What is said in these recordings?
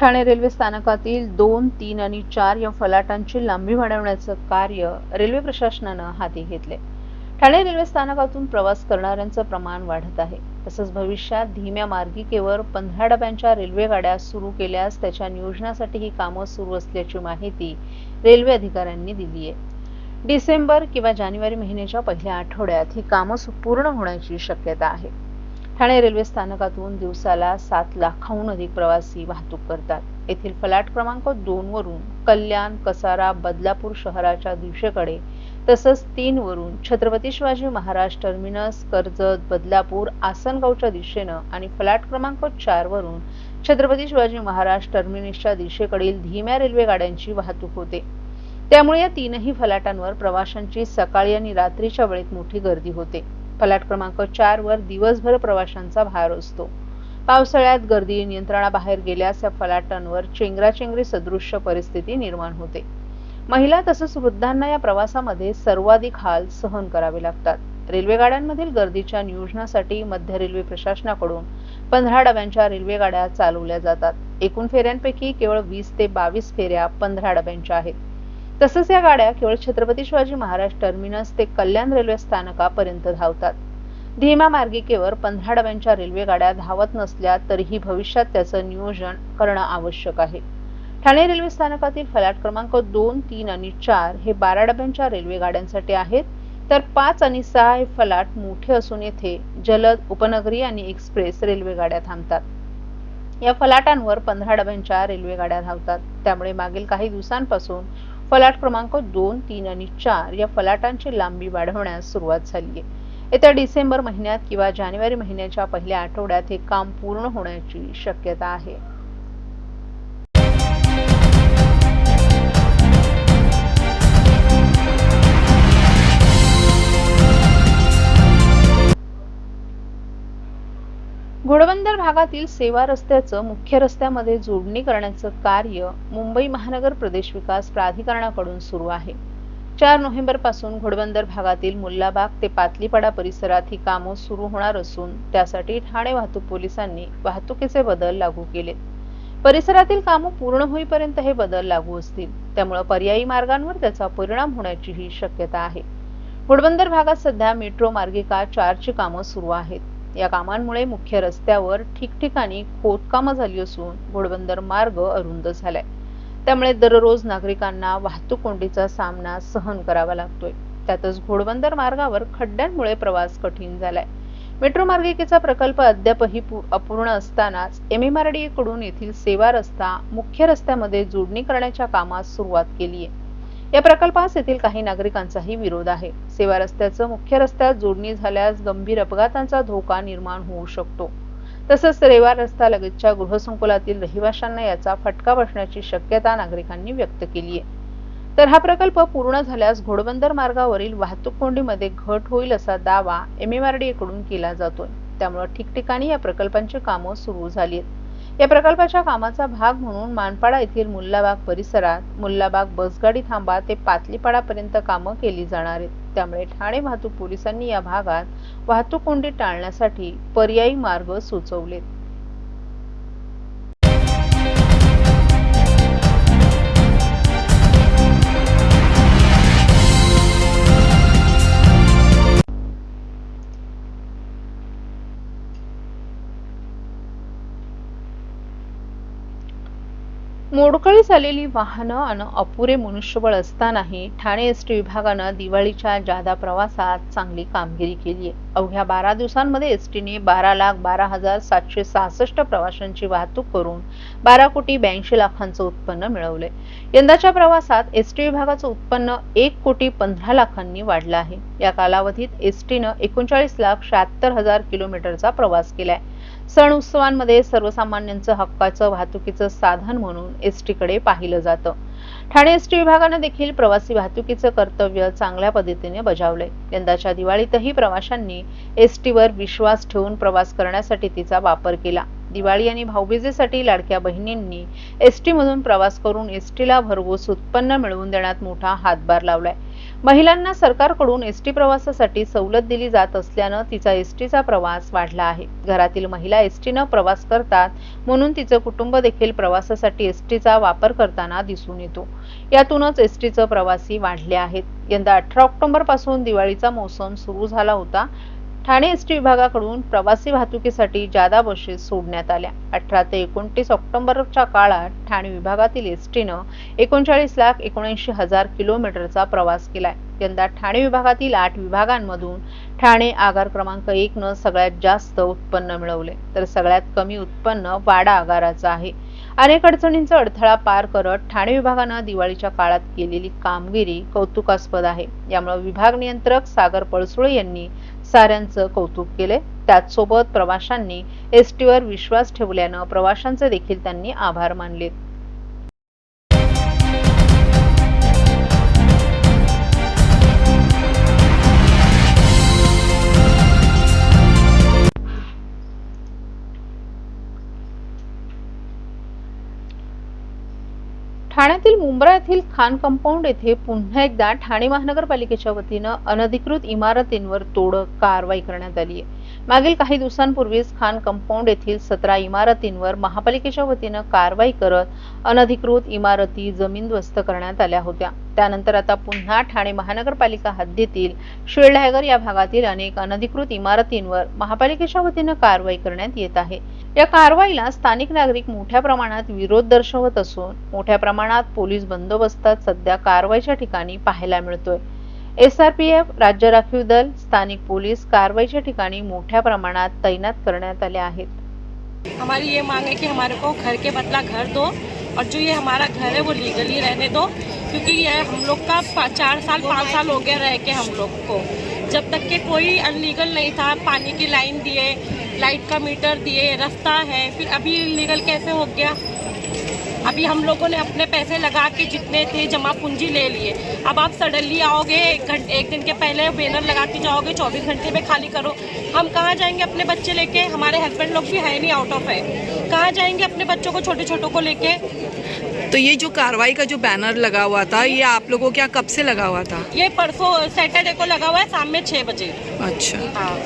Thane railway स्थानकातील दोन तीन आणि चार या फलाटांची लांबी वाढवण्याचं कार्य रेल्वे प्रशासनानं हाती घेतले ठाणे रेल्वे स्थानकातून प्रवास करणाऱ्यांचं प्रमाण वाढत आहे. तसंच भविष्यात धीम्या मार्गिकेवर पंधरा डब्यांच्या रेल्वे गाड्या सुरू केल्यास त्याच्या नियोजनासाठी ही कामं सुरू असल्याची माहिती रेल्वे अधिकाऱ्यांनी दिली आहे. डिसेंबर किंवा जानेवारी महिन्याच्या पहिल्या आठवड्यात ही कामं पूर्ण होण्याची शक्यता आहे. ठाणे रेल्वे स्थानकातून दिवसाला सात लाखाहून अधिक प्रवासी वाहतूक करतात. येथील फलाट क्रमांक दोन वरून कल्याण कसारा बदलापूर शहराच्या दिशेकडे तसंच तीन वरून छत्रपती शिवाजी महाराज टर्मिनस कर्जत बदलापूर आसनगावच्या दिशेनं आणि फलाट क्रमांक चार वरून छत्रपती शिवाजी महाराज टर्मिनसच्या दिशेकडील धीम्या रेल्वे गाड्यांची वाहतूक होते. त्यामुळे या तीनही फलाटांवर प्रवाशांची सकाळी आणि रात्रीच्या वेळेत मोठी गर्दी होते. फलाट क्रमांक चार वर दिवसभर प्रवाशांचा भार असतो. पावसाळ्यात गर्दी नियंत्रणाबाहेर गेल्यास या फलाटांवर चेंगराचेंगरी सदृश्य परिस्थिती निर्माण होते. महिला तसंच वृद्धांना या प्रवासामध्ये सर्वाधिक हाल सहन करावे लागतात. रेल्वे गाड्यांमधील गर्दीच्या नियोजनासाठी मध्य रेल्वे प्रशासनाकडून पंधरा डब्यांच्या रेल्वे गाड्या चालवल्या जातात. एकूण फेऱ्यांपैकी केवळ वीस ते बावीस फेऱ्या पंधरा डब्यांच्या आहेत. तसंच या गाड्या केवळ छत्रपती शिवाजी महाराज टर्मिनस ते कल्याण रेल्वे स्थानकापर्यंत धावतात. धीमा मार्गिकेवर पंधरा डब्यांच्या रेल्वे गाड्या धावत नसल्या तरीही भविष्यात त्याचं नियोजन करणं आवश्यक आहे. ठाणे रेल्वे स्थानकातील फलाट क्रमांक दोन तीन आणि चार हे बारा डब्यांच्या रेल्वे गाड्यांसाठी आहेत. तर पाच आणि सहा हे फलाट मोठे असून येथे जलद उपनगरी आणि एक्सप्रेस रेल्वे गाड्या थांबतात. या फलाटांवर पंधरा डब्यांच्या रेल्वे गाड्या धावतात. त्यामुळे मागील काही दिवसांपासून फलाट क्रमांक दोन तीन आणि चार या फलाटांची लांबी वाढवण्यास सुरुवात झाली आहे. येत्या डिसेंबर महिन्यात किंवा जानेवारी महिन्याच्या पहिल्या आठवड्यात हे काम पूर्ण होण्याची शक्यता आहे. घोडबंदर भागातील सेवा रस्त्याचं मुख्य रस्त्यामध्ये जोडणी करण्याचं कार्य मुंबई महानगर प्रदेश विकास प्राधिकरणाकडून सुरू आहे. चार नोव्हेंबरपासून घोडबंदर भागातील मुल्लाबाग ते पातलीपाडा परिसरात ही कामं सुरू होणार असून त्यासाठी ठाणे वाहतूक पोलिसांनी वाहतुकीचे बदल लागू केले परिसरातील कामं पूर्ण होईपर्यंत हे बदल लागू असतील. त्यामुळे पर्यायी मार्गांवर त्याचा परिणाम होण्याचीही शक्यता आहे. घोडबंदर भागात सध्या मेट्रो मार्गिका चारची कामं सुरू आहेत. या कामांमुळे मुख्य रस्त्यावर ठिकठिकाणी खोदकामं झाली असून घोडबंदर मार्ग अरुंद झालाय. त्यामुळे दररोज नागरिकांना वाहतूक कोंडीचा सामना सहन करावा लागतोय. त्यातच घोडबंदर मार्गावर खड्ड्यांमुळे प्रवास कठीण झालाय. मेट्रो मार्गिकेचा प्रकल्प अद्यापही अपूर्ण असतानाच एमएमआरडीए कडून येथील सेवा रस्ता मुख्य रस्त्यामध्ये जोडणी करण्याच्या कामास सुरुवात केली आहे या प्रकल्पास येथील काही नागरिकांचाही विरोध आहे. सेवा रस्त्याचं मुख्य रस्त्यात जोडणी झाल्यास गंभीर अपघातांचा धोका निर्माण होऊ शकतो. तसंच रेवा रस्ता लगतच्या गृहसंकुलातील रहिवाशांना याचा फटका बसण्याची शक्यता नागरिकांनी व्यक्त केली आहे. तर हा प्रकल्प पूर्ण झाल्यास घोडबंदर मार्गावरील वाहतूक कोंडीमध्ये घट होईल असा दावा एमएमआरडीए कडून केला जातोय. त्यामुळे ठिकठिकाणी या प्रकल्पांची कामं सुरू झाली आहेत. या प्रकल्पाच्या कामाचा भाग म्हणून मानपाडा येथील मुल्लाबाग परिसरात मुल्लाबाग बसगाडी थांबा ते पातलीपाडापर्यंत कामं केली जाणार आहेत. त्यामुळे ठाणे वाहतूक पोलिसांनी या भागात वाहतूक कोंडी टाळण्यासाठी पर्यायी मार्ग सुचवलेत. मोडकळी झालेली वाहनं आणि अपुरे मनुष्यबळ असतानाही ठाणे एस टी विभागानं दिवाळीच्या जादा प्रवासात चांगली कामगिरी केली आहे. अवघ्या बारा दिवसांमध्ये एस टीने बारा लाख बारा हजार सातशे सहासष्ट प्रवाशांची वाहतूक करून बारा कोटी ब्याऐंशी लाखांचं उत्पन्न मिळवलंय. यंदाच्या प्रवासात एस टी विभागाचं उत्पन्न एक कोटी पंधरा लाखांनी वाढलं आहे. या कालावधीत एस टीनं एकोणचाळीस लाख शहात्तर हजार किलोमीटरचा प्रवास केलाय. सण उत्सवांमध्ये सर्वसामान्यांचं हक्काचं वाहतुकीचं साधन म्हणून एस टीकडे पाहिलं जातं. ठाणे एस टी विभागानं देखील प्रवासी वाहतुकीचं कर्तव्य चांगल्या पद्धतीने बजावलंय. यंदाच्या दिवाळीतही प्रवाशांनी एस वर विश्वास ठेवून प्रवास करण्यासाठी तिचा वापर केला. दिवाळी आणि भाऊबीजेसाठी लाडक्या बहिणींनी एस मधून प्रवास करून एस टीला भरघोस उत्पन्न मिळवून देण्यात मोठा हातभार लावलाय. महिलांना सरकारकडून एसटी प्रवासासाठी सवलत दिली जात असल्यानं तिचा एसटीचा प्रवास वाढला आहे. घरातील महिला एसटीनं प्रवास करतात म्हणून तिचं कुटुंब देखील प्रवासासाठी एसटीचा वापर करताना दिसून येतो. यातूनच एसटीचं प्रवासी वाढले आहेत. यंदा अठरा ऑक्टोबरपासून दिवाळीचा मोसम सुरू झाला होता. ठाणे एसटी विभागाकडून प्रवासी वाहतुकीसाठी जादा बसेस सोडण्यात आल्या. अठरा ते एकोणतीस ऑक्टोबरच्या काळात ठाणे विभागातील एसटीनं एकोणचाळीस लाख एकोणऐंशी हजार किलोमीटरचा प्रवास केलाय. यंदा ठाणे विभागातील आठ विभागांमधून ठाणे आगार क्रमांक एकनं सगळ्यात जास्त उत्पन्न मिळवले. तर सगळ्यात कमी उत्पन्न वाडा आगाराचं आहे. अनेक अडचणींचा अडथळा पार करत ठाणे विभागानं दिवाळीच्या काळात केलेली कामगिरी कौतुकास्पद आहे. यामुळे विभाग नियंत्रक सागर पळसुळे यांनी साऱ्यांचं कौतुक केले. त्याचसोबत प्रवाशांनी एसटीवर विश्वास ठेवल्यानं प्रवाशांचे देखील त्यांनी आभार मानले. ठाण्यातील मुंब्रा येथील खान कंपाऊंड येथे पुन्हा एकदा ठाणे महानगरपालिकेच्या वतीनं अनधिकृत इमारतींवर तोड कारवाई करण्यात आली आहे. मागील काही दिवसांपूर्वीच खान कंपाऊंड येथील सतरा इमारतींवर महापालिकेच्या वतीनं कारवाई करत अनधिकृत इमारती जमीनदोस्त करण्यात आल्या होत्या. त्यानंतर आता पुन्हा ठाणे महानगरपालिका हद्दीतील शिळढायगर या भागातील अनेक अनधिकृत इमारतींवर महापालिकेच्या वतीनं कारवाई करण्यात येत आहे. या कारवाईला स्थानिक नागरिक मोठ्या प्रमाणात विरोध दर्शवत असून मोठ्या प्रमाणात पोलीस बंदोबस्तात सध्या कारवाईच्या ठिकाणी पाहायला मिळतोय. एसआरपीएफ राज्य राखीव दल स्थानिक पोलीस कारवाईच्या ठिकाणी मोठ्या प्रमाणात तैनात करण्यात आले आहेत. हमारी ये मांग है कि हमारे को घर के बदला घर दो और जो ये हमारा घर है वो लीगली रहने दो क्योंकि ये हम लोग का चार साल पाँच साल हो गया रह के हम लोग को। जब तक के कोई अनलीगल नहीं था पानी की लाइन दिए लाइट का मीटर दिए रास्ता है फिर अभी लीगल कैसे हो गया? अभी हम लोगों ने अपने पैसे लगा के जितने थे जमा पूंजी ले लिए। अब आप सडनली आओगे एक घंटे एक दिन के पहले बैनर लगाते जाओगे चौबीस घंटे में खाली करो। हम कहाँ जाएँगे अपने बच्चे लेके? हमारे हस्बैंड लोग भी है नहीं आउट ऑफ़ है। कहाँ जाएँगे अपने बच्चों को छोटे छोटों को लेके? तो ये जो कार्रवाई का जो बैनर लगा हुआ था ये आप लोगों के यहाँ कब से लगा हुआ था? ये परसों सैटरडे को लगा हुआ है शाम में छः बजे। अच्छा। हाँ।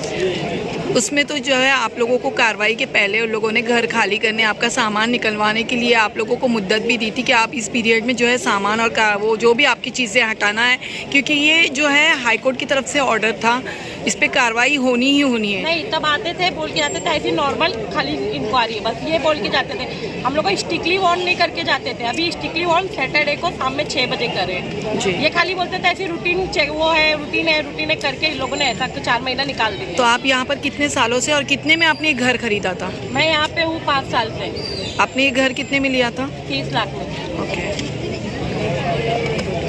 उसमें तो जो है आप लोगों को कार्रवाई के पहले उन लोगों ने घर खाली करने आपका सामान निकलवाने के लिए आप लोगों को मुद्दत भी दी थी कि आप इस पीरियड में जो है सामान और का वो जो भी आपकी चीज़ें हटाना है क्योंकि ये जो है हाईकोर्ट की तरफ़ से ऑर्डर था इस पर कार्रवाई होनी ही होनी है। नहीं तब आते थे बोल के जाते थे ऐसी नॉर्मल खाली इंक्वायरी बस ये बोल के जाते थे। हम लोग को स्टिकली वॉर्न नहीं करके जाते थे। अभी स्टिकली वॉर्न सैटरडे को शाम में छः बजे करें। जी। ये खाली बोलते थे ऐसी रूटीन वो है रूटीन है रूटीन है करके इन लोगों ने ऐसा तो चार महीना निकाल दिया तो आप यहाँ पर कितने सालों से और कितने में आपने घर खरीदा था? मैं यहाँ पे हूँ पाँच साल से। आपने ये घर कितने में लिया था? तीस लाख में। ओके।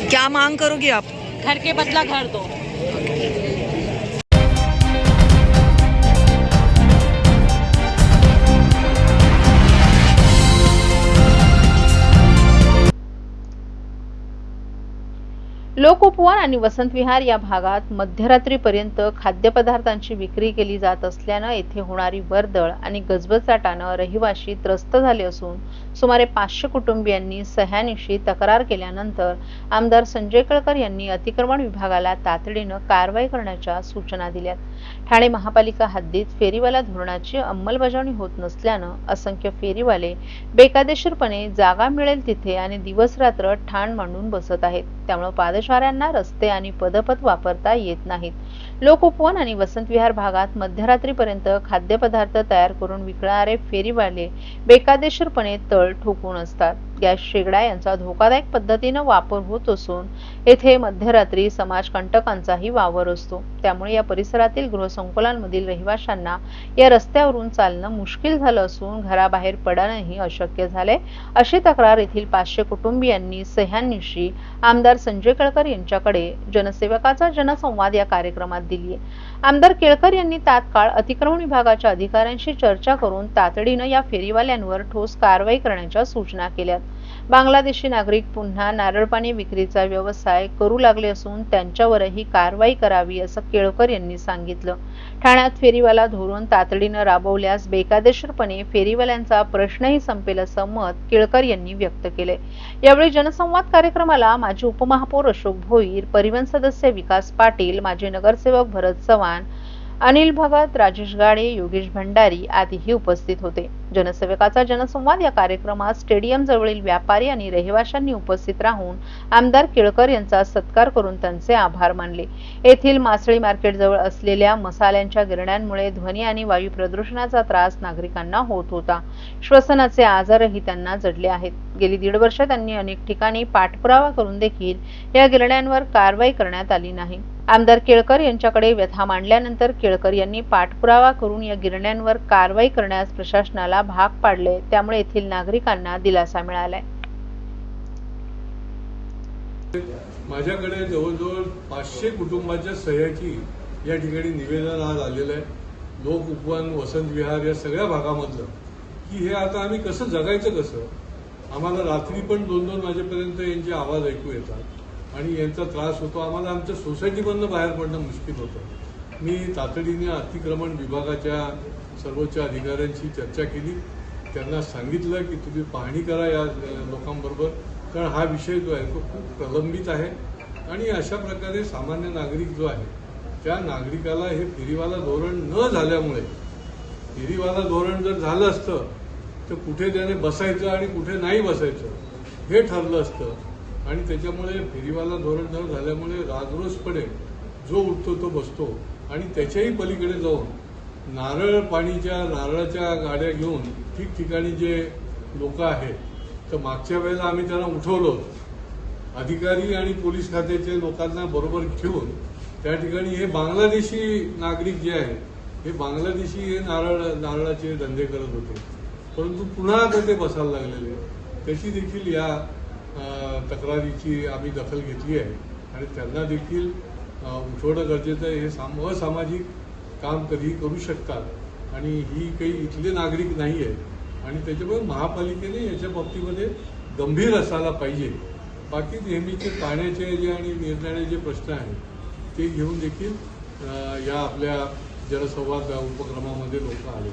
क्या मांग करोगे आप? घर के बदला घर दो। लोकउपवन आणि वसंत विहार या भागात मध्यरात्रीपर्यंत खाद्यपदार्थांची विक्री केली जात असल्यानं येथे होणारी वर्दळ आणि गजबजाटानं रहिवाशी त्रस्त झाले असून सुमारे पाचशे कुटुंबियांनी सह्यानिशी तक्रार केल्यानंतर आमदार संजय कळकर यांनी अतिक्रमण विभागाला तातडीनं कारवाई करण्याच्या सूचना दिल्यात. ठाणे महापालिका हद्दीत फेरीवाला धोरणाची अंमलबजावणी होत नसल्यानं असंख्य फेरीवाले बेकायदेशीरपणे जागा मिळेल तिथे आणि दिवसरात्र ठाण मांडून बसत आहेत. त्यामुळे पादचाऱ्यांना रस्ते आणि पदपथ वापरता येत नाहीत. लोक उपवन आणि वसंत विहार भागात मध्यरात्रीपर्यंत खाद्यपदार्थ तयार करून विकणारे फेरीवाले बेकायदेशीरपणे तळ ठोकून असतात. गॅस शेगडा यांचा धोकादायक पद्धतीनं वापर होत असून येथे मध्यरात्री समाजकंटकांचाही वावर असतो. त्यामुळे या परिसरातील गृहसंकुलांमधील रहिवाशांना या रस्त्यावरून चालणं मुश्किल झालं असून घराबाहेर पडणंही अशक्य झाले अशी तक्रार येथील पाचशे कुटुंबियांनी सह्यानिशी आमदार संजय केळकर यांच्याकडे जनसेवकाचा जनसंवाद या कार्यक्रमात दिली आमदार केळकर यांनी तात्काळ अतिक्रमण विभागाच्या अधिकाऱ्यांशी चर्चा करून तातडीनं या फेरीवाल्यांवर ठोस कारवाई करण्याच्या सूचना केल्यात. बांगलादेशी नागरिक पुन्हा नारळ पाणी विक्रीचा व्यवसाय करू लागले असून त्यांच्यावरही कारवाई करावी असं केळकर यांनी सांगितलं. ठाण्यात फेरीवाला धोरण तातडीनं राबवल्यास बेकायदेशीरपणे फेरीवाल्यांचा प्रश्नही संपेल असं मत केळकर यांनी व्यक्त केले यावेळी जनसंवाद कार्यक्रमाला माजी उपमहापौर अशोक भोईर परिवहन सदस्य विकास पाटील माजी नगरसेवक भरत चव्हाण अनिल भगत राजेश गाडे योगेश भंडारी आदीही उपस्थित होते. जनसेवकाचा जनसंवाद या कार्यक्रमात स्टेडियम जवळील व्यापारी आणि रहिवाशांनी उपस्थित राहून आमदार केळकर यांचा सत्कार करून त्यांचे आभार मानले. येथील मासळी मार्केट जवळ असलेल्या मसाल्यांच्या गिरण्यांमुळे ध्वनी आणि वायू प्रदूषणाचा त्रास नागरिकांना होत होता. श्वसनाचे आजारही त्यांना जडले आहेत. गेली दीड वर्ष त्यांनी अनेक ठिकाणी पाठपुरावा करून देखील या गिरण्यांवर कारवाई करण्यात आली नाही. आमदार केळकर यांच्याकडे व्यथा मांडल्यानंतर केळकर यांनी पाठपुरावा करून या गिरण्यांवर कारवाई करण्यास प्रशासनाला भाग पाडले. त्यामुळे येथील नागरिकांना दिलासा मिळालाय. माझ्याकडे जवळजवळ पाचशे कुटुंबाच्या सह्याची या ठिकाणी निवेदन आज आलेलं आहे. लोक उपवन वसंत विहार या सगळ्या भागामधलं. की हे आता आम्ही कसं जगायचं कसं? आम्हाला रात्री पण दोन दोन वाजेपर्यंत यांचे आवाज ऐकू येतात. आणि यांचा त्रास होतो. आम्हाला आमच्या सोसायटीमधनं बाहेर पडणं मुश्किल होतं. मी तातडीने अतिक्रमण विभागाच्या सर्वोच्च अधिकाऱ्यांशी चर्चा केली. त्यांना सांगितलं की तुम्ही पाहणी करा या लोकांबरोबर कारण हा विषय जो आहे तो खूप प्रलंबित आहे. आणि अशा प्रकारे सामान्य नागरिक जो आहे त्या नागरिकाला हे फेरीवाला धोरण न झाल्यामुळे फेरीवाला धोरण जर झालं असतं तर कुठे त्याने बसायचं आणि कुठे नाही बसायचं हे ठरलं असतं. आणि त्याच्यामुळे फेरीवाला धोरण न झाल्यामुळे राजरोसपणे जो उठतो तो बसतो. आणि त्याच्याही पलीकडे जाऊन नारळ पाणीच्या नारळाच्या गाड्या घेऊन ठिकठिकाणी जे लोक आहेत तर मागच्या वेळेला आम्ही त्यांना उठवलं. अधिकारी आणि पोलीस खात्याचे लोकांना बरोबर ठेवून त्या ठिकाणी हे बांगलादेशी नागरिक जे आहेत हे बांगलादेशी हे नारळ नारळाचे धंदे करत होते. परंतु पुन्हा आता ते बसायला लागलेले. त्याची देखील या तक्रारीची आम्ही दखल घेतली आहे. आणि त्यांना देखील उठवणं गरजेचं आहे. हे साम असामाजिक काम कधीही करू शकतात. आणि ही काही इथले नागरिक नाही आहे आणि त्याच्यामुळे महापालिकेने याच्या बाबतीमध्ये गंभीर असायला पाहिजे. बाकी नेहमीचे पाण्याचे जे आणि निर्णयाचे जे प्रश्न आहेत ते घेऊन देखील या आपल्या जनसंवाद उपक्रमामध्ये लोक आले.